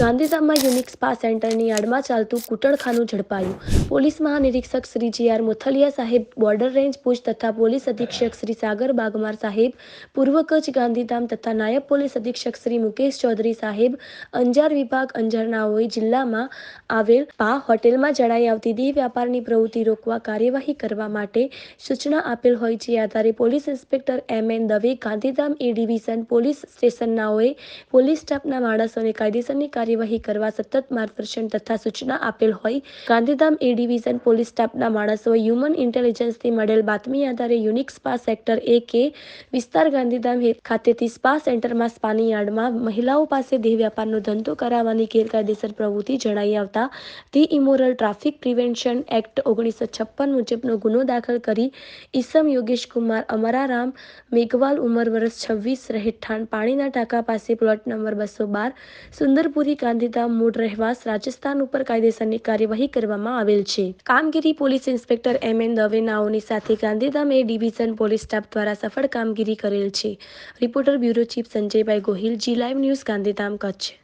ગાંધીધામમાં unique spa સેન્ટરની આડમાં ચાલતું કુટળખાનું ઝડપાયું. પોલીસ મહાનિરીક્ષક શ્રી જી આર મુથલિયા સાહેબ બોર્ડર રેન્જ ભુજ તથા પોલીસ અધિક્ષક શ્રી સાગર બાગમાર સાહેબ, પૂર્વ કચ્છ ગાંધીધામ તથા નાયબ પોલીસ અધિક્ષક શ્રી મુકેશ ચૌધરી સાહેબ, અંજાર વિભાગ અંજારનાઓએ જિલ્લામાં આવેલ પા હોટેલમાં જણાઈ આવતી દેહ વ્યાપારની પ્રવૃત્તિ રોકવા કાર્યવાહી કરવા માટે સૂચના આપેલ હોય છે. આધારે police inspector M N Dave Gandhidham A division police સ્ટેશનનાઓએ police સ્ટાફના માણસોને કાયદેસરની કાર્યવાહી કરવા સતત માર્ગદર્શન તથા સૂચના આપેલ હોય. ગાંધીધામ એ ડિવિઝન પોલીસ સ્ટાફના માણસોએ હ્યુમન ઇન્ટેલિજન્સથી મળેલ બાતમી આધારે યુનિક સ્પા સેક્ટર એ કે વિસ્તાર ગાંધીધામ ખાતેથી સ્પા સેન્ટરમાં સ્પાની યાર્ડમાં મહિલાઓ પાસે દેહ વ્યાપારનો ધંધો કરાવવાની ગેરકાયદેસર પ્રવૃત્તિ જણાઈ આવતા the immoral traffic prevention act ઓગણીસો છપ્પન મુજબનો ગુનો દાખલ કરી ઈસમ યોગેશ કુમાર અમરારામ મેઘવાલ ઉંમર વર્ષ છવ્વીસ રહેઠાણ પાણીના ટાંકા પાસે પ્લોટ નંબર બસો બાર સુંદરપુરી ગાંધીધામ મૂળ રહેવાસ રાજસ્થાન ઉપર કાયદેસરની કાર્યવાહી કરવામાં આવેલ છે. કામગીરી police inspector M N Dave નાઓની સાથે Gandhidham A division police staff દ્વારા સફળ કામગીરી કરેલ છે. Reporter bureau chief Sanjaybhai Gohil, G live news Gandhidham Kutch.